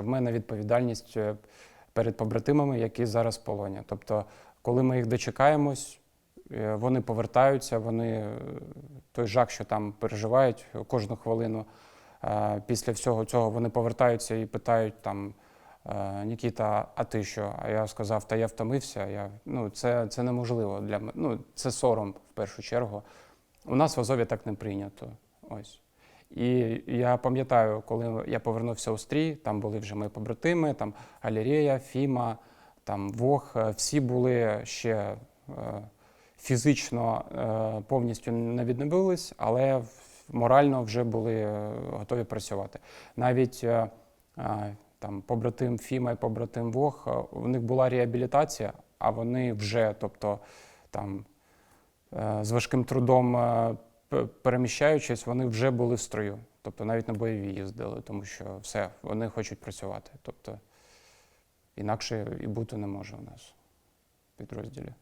В мене відповідальність е, перед побратимами, які зараз в полоні. Тобто, коли ми їх дочекаємось, е, вони повертаються, вони е, той жах, що там переживають кожну хвилину. Після всього цього вони повертаються і питають там. Нікіта, а ти що? А я сказав, та я втомився. Я, ну, це, це неможливо для мене. Ну, це сором в першу чергу. У нас в Азові так не прийнято. Ось. І я пам'ятаю, коли я повернувся у стрій, там були вже мої побратими, там Галерія, Фіма, там Вог, е, всі були ще е, фізично е, повністю не відновились, але морально вже були готові працювати. Навіть там побратим Фіма і побратим Вог, у них була реабілітація, а вони вже, тобто там з важким трудом переміщаючись, вони вже були в строю. Тобто навіть на бойові їздили, тому що все, вони хочуть працювати. Тобто інакше і бути не може у нас в підрозділі.